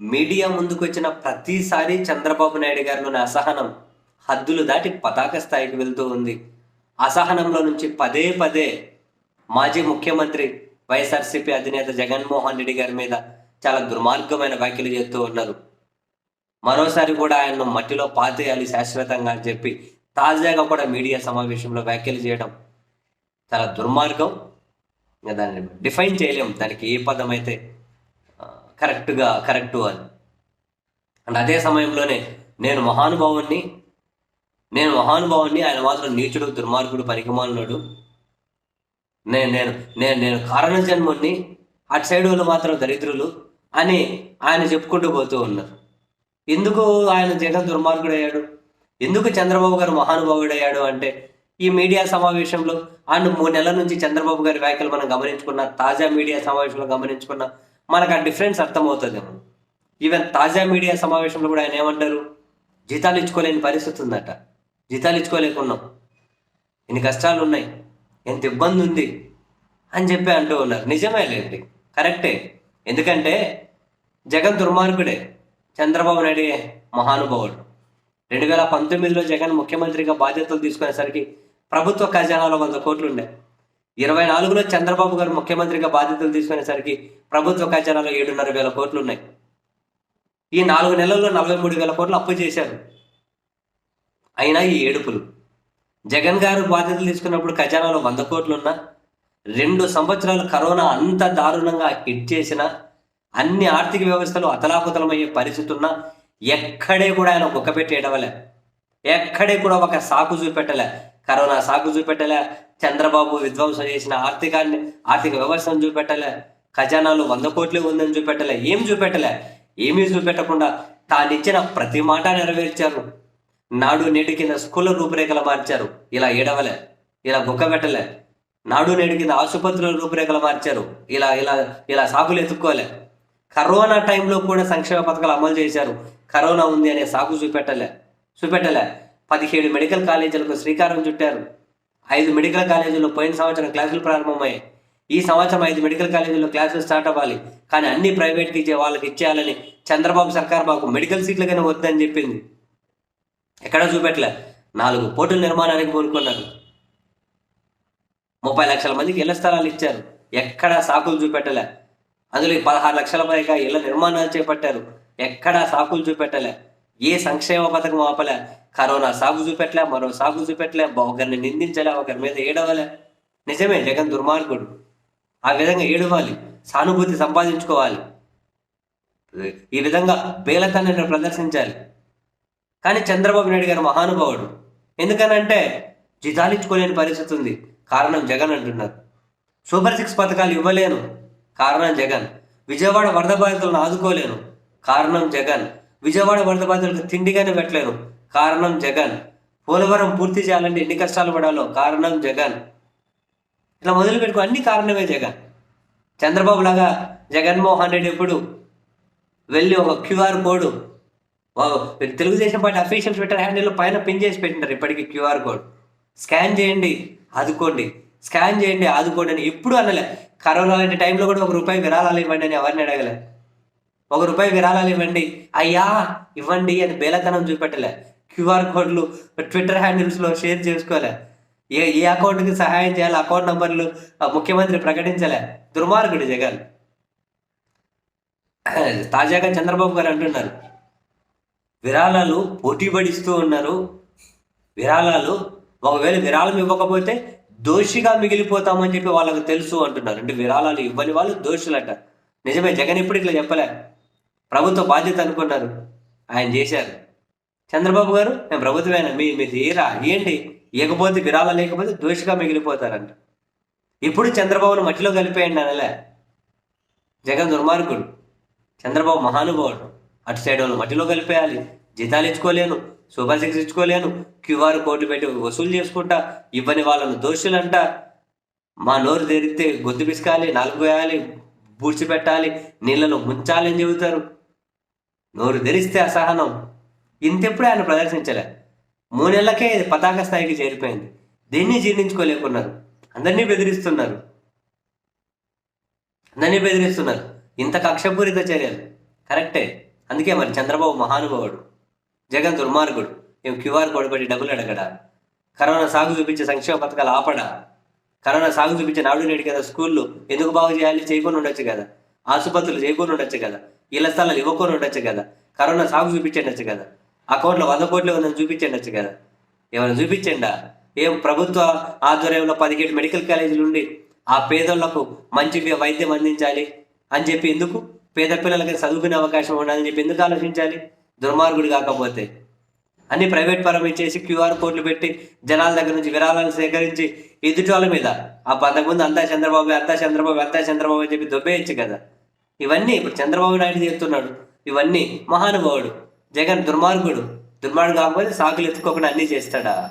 Media ముందుకు వచ్చిన ప్రతిసారి చంద్రబాబు నాయుడు గారిలోని అసహనం హద్దులు దాటి పతాక స్థాయికి వెళ్తూ ఉంది. అసహనంలో నుంచి పదే పదే మాజీ ముఖ్యమంత్రి వైఎస్ఆర్సీపీ అధినేత జగన్మోహన్ రెడ్డి గారి మీద చాలా దుర్మార్గమైన వ్యాఖ్యలు చేస్తూ ఉన్నారు. మరోసారి కూడా ఆయన్ను మట్టిలో పాతేయాలి శాశ్వతంగా అని చెప్పి తాజాగా కూడా మీడియా సమావేశంలో వ్యాఖ్యలు చేయడం చాలా దుర్మార్గం. దాన్ని డిఫైన్ చేయలేం. దానికి ఏ పదం అయితే కరెక్ట్గా కరెక్టు అని. అండ్ అదే సమయంలోనే నేను మహానుభావుణ్ణి నేను మహానుభావుణ్ణి ఆయన మాత్రం నీచుడు దుర్మార్గుడు పరికమానుడు నేను నేను నేను నేను కారణ జన్ముణ్ణి అటు సైడ్ వాళ్ళు మాత్రం దరిద్రులు అని ఆయన చెప్పుకుంటూ పోతూ ఉన్నారు. ఎందుకు ఆయన జగన్ దుర్మార్గుడయ్యాడు? ఎందుకు చంద్రబాబు గారు మహానుభావుడయ్యాడు అంటే ఈ మీడియా సమావేశంలో అండ్ మూడు నెలల నుంచి చంద్రబాబు గారి వ్యాఖ్యలు మనం గమనించుకున్న తాజా మీడియా సమావేశంలో గమనించుకున్న మనకు ఆ డిఫరెన్స్ అర్థమవుతుందేమో ఈవెన్ తాజా మీడియా సమావేశంలో కూడా ఆయన ఏమంటారు? జీతాలు ఇచ్చుకోలేని పరిస్థితి ఉందట. జీతాలు ఇచ్చుకోలేకున్నాం. ఎన్ని కష్టాలు ఉన్నాయి. ఎంత ఇబ్బంది ఉంది అని చెప్పి అంటూ ఉన్నారు. నిజమే లేండి. కరెక్టే. ఎందుకంటే జగన్ దుర్మార్గుడే. చంద్రబాబు నాయుడు మహానుభావుడు. రెండు వేల పంతొమ్మిదిలో జగన్ ముఖ్యమంత్రిగా బాధ్యతలు తీసుకునేసరికి ప్రభుత్వ ఖజానాలో వంద కోట్లు ఉండే. ఇరవై నాలుగులో చంద్రబాబు గారు ముఖ్యమంత్రిగా బాధ్యతలు తీసుకునేసరికి ప్రభుత్వ ఖజానాలో ఏడున్నర వేల కోట్లు ఉన్నాయి. ఈ నాలుగు నెలల్లో నలభై మూడు వేల కోట్లు అప్పు చేశారు. అయినా ఈ ఏడుపులు. జగన్ గారు బాధ్యతలు తీసుకున్నప్పుడు ఖజానాలో వంద కోట్లు ఉన్నా రెండు సంవత్సరాలు కరోనా అంత దారుణంగా హిట్ చేసిన అన్ని ఆర్థిక వ్యవస్థలు అతలాకుతలమయ్యే పరిస్థితున్నా ఎక్కడే కూడా ఆయన కుక్క పెట్టి ఎక్కడే కూడా ఒక సాకు చూపెట్టలే. కరోనా సాకు చూపెట్టలే. చంద్రబాబు విధ్వంసం చేసిన ఆర్థికాన్ని ఆర్థిక వ్యవస్థను చూపెట్టలే. ఖజానాలు వంద కోట్లు ఉందని చూపెట్టలే. ఏం చూపెట్టలే? ఏమీ చూపెట్టకుండా తానిచ్చిన ప్రతి మాట నెరవేర్చారు. నాడు నేటి కింద స్కూళ్ళ రూపురేఖలు మార్చారు. ఇలా ఏడవలే. ఇలా బుక్క పెట్టలే. నాడు నేడు కింద ఆసుపత్రుల రూపురేఖలు మార్చారు. ఇలా ఇలా ఇలా సాకులు ఎత్తుక్కోలే. కరోనా టైంలో కూడా సంక్షేమ పథకాలు అమలు చేశారు. కరోనా ఉంది అనే సాకు చూపెట్టలే. చూపెట్టలే. పదిహేడు మెడికల్ కాలేజీలకు శ్రీకారం చుట్టారు. ఐదు మెడికల్ కాలేజీలు పోయిన సంవత్సరం క్లాసులు ప్రారంభమయ్యాయి. ఈ సంవత్సరం ఐదు మెడికల్ కాలేజీల్లో క్లాసులు స్టార్ట్ అవ్వాలి. కానీ అన్ని ప్రైవేట్కి ఇచ్చే వాళ్ళకి ఇచ్చేయాలని చంద్రబాబు సర్కార్ మాకు మెడికల్ సీట్లుగానే వద్దని చెప్పింది. ఎక్కడా చూపెట్టలే. నాలుగు పోర్టుల నిర్మాణానికి కోరుకున్నారు ముప్పై లక్షల మందికి ఇళ్ళ స్థలాలు ఇచ్చారు. ఎక్కడా సాకులు చూపెట్టలే. అందులో పదహారు లక్షల పైగా ఇళ్ళ నిర్మాణాలు చేపట్టారు. ఎక్కడా సాకులు చూపెట్టలే. ఏ సంక్షేమ పథకం ఆపలే? కరోనా సాగు చూపెట్టలే మరో సాగు చూపెట్టలే ఒకరిని నిందించలే ఒకరి మీద ఏడవలే. నిజమే జగన్ దుర్మార్గుడు. ఆ విధంగా ఏడవాలి సానుభూతి సంపాదించుకోవాలి. ఈ విధంగా బేలతనాన్ని ప్రదర్శించాలి. కానీ చంద్రబాబు నాయుడు గారు మహానుభావుడు. ఎందుకనంటే జితాలించుకోలేని పరిస్థితి ఉంది. కారణం జగన్ అంటున్నారు. సూపర్ సిక్స్ పథకాలు ఇవ్వలేను. కారణం జగన్. విజయవాడ వరద బాధితులను ఆదుకోలేను. కారణం జగన్. విజయవాడ వరద బాధితులకు తిండిగానే పెట్టలేను కారణం జగన్. పోలవరం పూర్తి చేయాలంటే ఎన్ని కష్టాలు పడాలో కారణం జగన్. ఇట్లా మొదలు పెట్టుకో అన్ని కారణమే జగన్. చంద్రబాబు లాగా జగన్మోహన్ రెడ్డి ఎప్పుడు వెళ్ళి ఒక QR code Telugu Desam party official Twitter handle పైన పిన్ చేసి పెట్టినారు ఇప్పటికీ క్యూఆర్ కోడ్. స్కాన్ చేయండి ఆదుకోండి. స్కాన్ చేయండి ఆదుకోండి అని ఎప్పుడు అనలే. కరోనా లాంటి టైంలో కూడా ఒక రూపాయి విరాళాలు ఇవ్వండి అని ఎవరిని అడగలే. ఒక రూపాయి విరాళాలు ఇవ్వండి. అయ్యా ఇవ్వండి అని బేలతనం చూపెట్టలే. క్యూఆర్ కోడ్లు ట్విట్టర్ హ్యాండిల్స్లో షేర్ చేసుకోలే. ఏ ఏ అకౌంట్కి సహాయం చేయాలి? అకౌంట్ నంబర్లు ముఖ్యమంత్రి ప్రకటించలే. దుర్మార్గుడు జగన్. తాజాగా చంద్రబాబు గారు అంటున్నారు. విరాళాలు పోటీ పడిస్తూ ఉన్నారు. విరాళాలు ఒకవేళ విరాళం ఇవ్వకపోతే దోషిగా మిగిలిపోతామని చెప్పి వాళ్ళకు తెలుసు అంటున్నారు. అంటే విరాళాలు ఇవ్వని వాళ్ళు దోషులట. నిజమే జగన్ ఇప్పుడు ఇట్లా చెప్పలే? ప్రభుత్వ బాధ్యత అనుకున్నారు. ఆయన చేశారు. చంద్రబాబు గారు నేను ప్రభుత్వమైన? మీ మీరు ఏరా ఏంటి? ఇకపోతే విరాళాలు లేకపోతే దోషిగా మిగిలిపోతారంట. ఇప్పుడు చంద్రబాబును మట్టిలో కలిపేయండి అనలే జగన్ దుర్మార్గుడు. చంద్రబాబు మహానుభావుడు. అటు సైడ్ వాళ్ళు మట్టిలో కలిపేయాలి. జీతాలు ఇచ్చుకోలేను. సూపర్ సిక్స్ ఇచ్చుకోలేను. క్యూఆర్ కోడ్లు పెట్టి వసూలు చేసుకుంటా ఇవ్వని వాళ్ళను దోషులంట. మా నోరు తెరిస్తే గొంతు పిసకాలి నాలుగు వేయాలి పూడ్చిపెట్టాలి నీళ్ళను నీళ్ళలో ముంచాలి అని చెబుతారు. నోరు తెరిస్తే అసహనం. ఇంతెప్పుడు ఆయన ప్రదర్శించలే. మూడు నెలలకే ఇది పతాక స్థాయికి చేరిపోయింది. దీన్ని జీర్ణించుకోలేకున్నారు. అందరినీ బెదిరిస్తున్నారు. అందరినీ బెదిరిస్తున్నారు. ఇంత కక్షపూరిత చర్యలు. కరెక్టే. అందుకే మరి చంద్రబాబు మహానుభావుడు. జగన్ దుర్మార్గుడు. మేము క్యూఆర్ కోడ్ పెట్టి డబ్బులు అడగడా? కరోనా సాగు చూపించే సంక్షేమ పథకాలు ఆపడా? కరోనా సాగు చూపించే నాడు నేడు కదా స్కూళ్ళు. ఎందుకు బాగు చేయాలి? చేయకుండా ఉండొచ్చు కదా. ఆసుపత్రులు చేయకుండా ఉండొచ్చు కదా. ఇళ్ళ స్థలాలు ఇవ్వకుండా ఉండొచ్చు కదా. కరోనా సాగు చూపించండొచ్చు కదా. అకౌంట్లో వంద కోట్లు ఉందని చూపించండొచ్చు కదా. ఏమైనా చూపించండా? ఏం ప్రభుత్వ ఆధ్వర్యంలో పదిహేడు మెడికల్ కాలేజీలు ఉండి ఆ పేదోళ్ళకు మంచి వైద్యం అందించాలి అని చెప్పి ఎందుకు? పేద పిల్లలకి చదువుకునే అవకాశం ఉండాలని చెప్పి ఎందుకు ఆలోచించాలి? దుర్మార్గుడు కాకపోతే. అన్ని ప్రైవేట్ పరం ఇచ్చేసి క్యూఆర్ కోడ్లు పెట్టి జనాల దగ్గర నుంచి విరాళాలు సేకరించి ఎదుటి వాళ్ళ మీద. ఆ అంతకుముందు అంతా చంద్రబాబు అంతా చంద్రబాబు అంతా చంద్రబాబు అని చెప్పి దొబ్బేయచ్చు కదా. ఇవన్నీ ఇప్పుడు చంద్రబాబు నాయుడు చేస్తున్నాడు ఇవన్నీ మహానుభావుడు జగన్ దుర్మార్గుడు. దుర్మార్గుడు కాకపోతే సాకులు ఎత్తుకోకుండా అన్నీ చేస్తాడా?